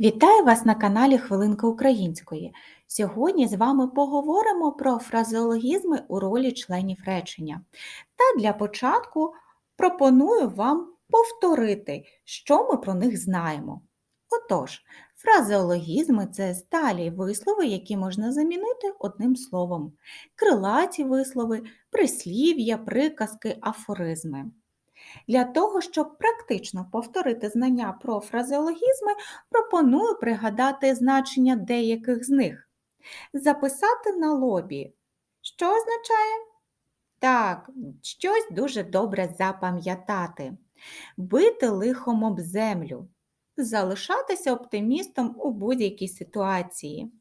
Вітаю вас на каналі Хвилинка Української. Сьогодні з вами поговоримо про фразеологізми у ролі членів речення. Та для початку пропоную вам повторити, що ми про них знаємо. Отож, фразеологізми це сталі вислови, які можна замінити одним словом, крилаті вислови, прислів'я, приказки, афоризми. Для того, щоб практично повторити знання про фразеологізми, пропоную пригадати значення деяких з них. Записати на лобі. Що означає? Так, щось дуже добре запам'ятати. Бити лихом об землю. Залишатися оптимістом у будь-якій ситуації.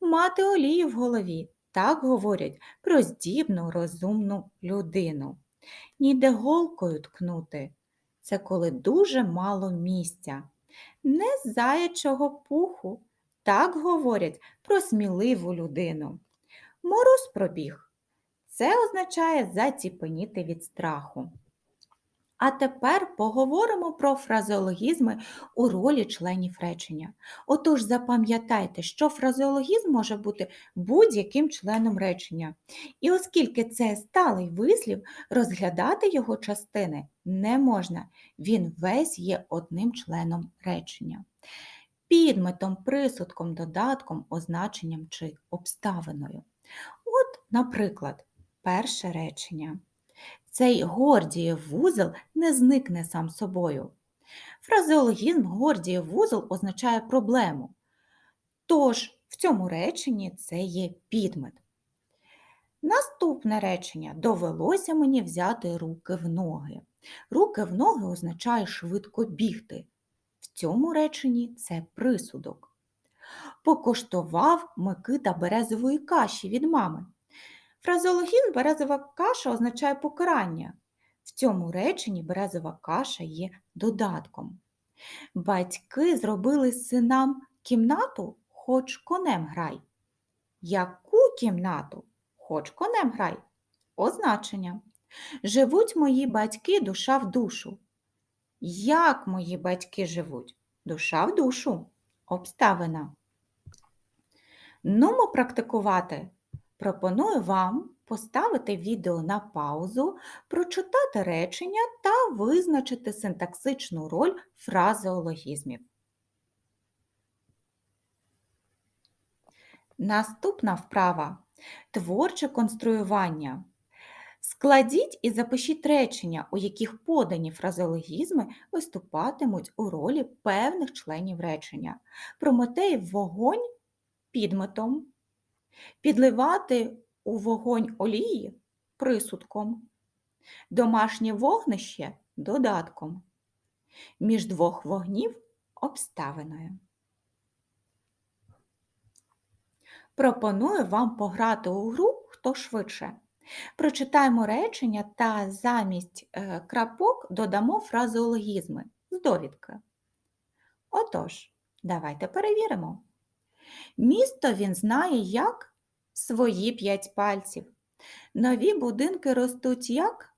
Мати олію в голові. Так говорять про здібну, розумну людину. Ніде голкою ткнути. Це коли дуже мало місця. Не з заячого пуху. Так говорять про сміливу людину. Мороз пробіг. Це означає заціпеніти від страху. А тепер поговоримо про фразеологізми у ролі членів речення. Отож, запам'ятайте, що фразеологізм може бути будь-яким членом речення. І оскільки це сталий вислів, розглядати його частини не можна. Він весь є одним членом речення. Підметом, присудком, додатком, означенням чи обставиною. От, наприклад, перше речення. Цей Гордієв вузол не зникне сам собою. Фразеологізм Гордієв вузол означає проблему. Тож, в цьому реченні це є підмет. Наступне речення довелося мені взяти руки в ноги. Руки в ноги означає швидко бігти. В цьому реченні це присудок. Покоштував Микита березової каші від мами. Фразеологізм березова каша означає покарання. В цьому реченні березова каша є додатком. Батьки зробили синам кімнату, хоч конем грай. Яку кімнату? Хоч конем грай. Означення. Живуть мої батьки душа в душу. Як мої батьки живуть? Душа в душу. Обставина. Нумо практикувати Пропоную вам поставити відео на паузу, прочитати речення та визначити синтаксичну роль фразеологізмів. Наступна вправа творче конструювання. Складіть і запишіть речення, у яких подані фразеологізми виступатимуть у ролі певних членів речення. Прометей вогонь підметом підливати у вогонь олії присудком, домашнє вогнище додатком, між двох вогнів обставиною. Пропоную вам пограти у гру хто швидше. Прочитаємо речення та замість е, крапок додамо фразеологізми з довідки. Отож, давайте перевіримо. Місто він знає як свої п'ять пальців. Нові будинки ростуть як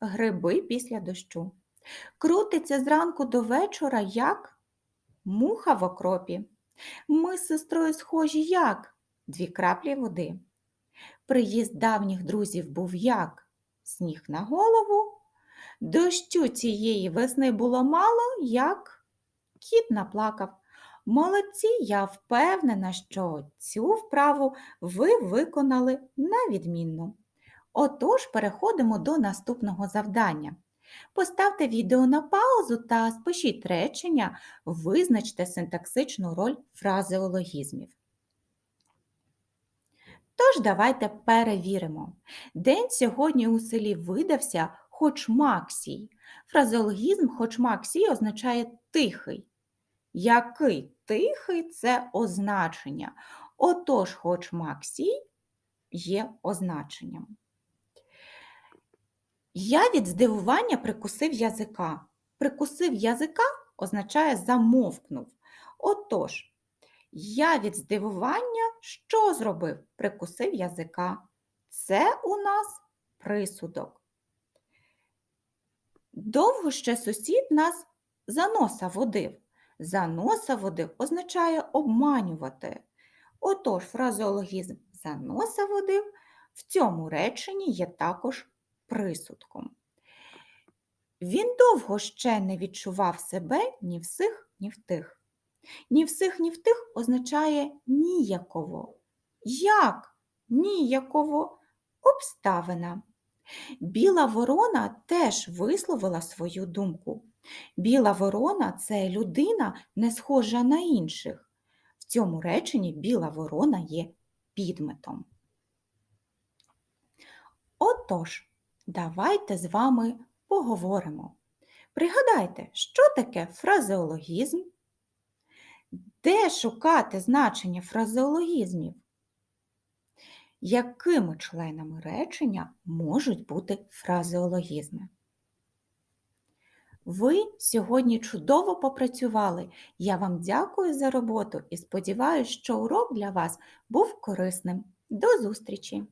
гриби після дощу. Крутиться зранку до вечора, як муха в окропі. Ми з сестрою схожі, як дві краплі води. Приїзд давніх друзів був як сніг на голову. Дощу цієї весни було мало, як кіт наплакав. Молодці, я впевнена, що цю вправу ви виконали на відмінно. Отож, переходимо до наступного завдання. Поставте відео на паузу та спишіть речення, визначте синтаксичну роль фразеологізмів. Тож, давайте перевіримо. День сьогодні у селі видався хоч Максій. Фразеологізм хоч Максій означає тихий. Який тихий це означення. Отож, хоч Максій є означенням. Я від здивування прикусив язика. Прикусив язика означає замовкнув. Отож, я від здивування що зробив? Прикусив язика. Це у нас присудок. Довго ще сусід нас за носа водив. Заноса води означає обманювати. Отож, фразеологізм заноса води в цьому реченні є також присудком. Він довго ще не відчував себе ні в сих, ні в тих. Ні в сих, ні в тих означає ніяково. Як ніяково обставина. Біла ворона теж висловила свою думку. Біла ворона це людина, не схожа на інших. В цьому реченні біла ворона є підметом. Отож, давайте з вами поговоримо. Пригадайте, що таке фразеологізм? Де шукати значення фразеологізмів? Якими членами речення можуть бути фразеологізми? Ви сьогодні чудово попрацювали. Я вам дякую за роботу і сподіваюся, що урок для вас був корисним. До зустрічі!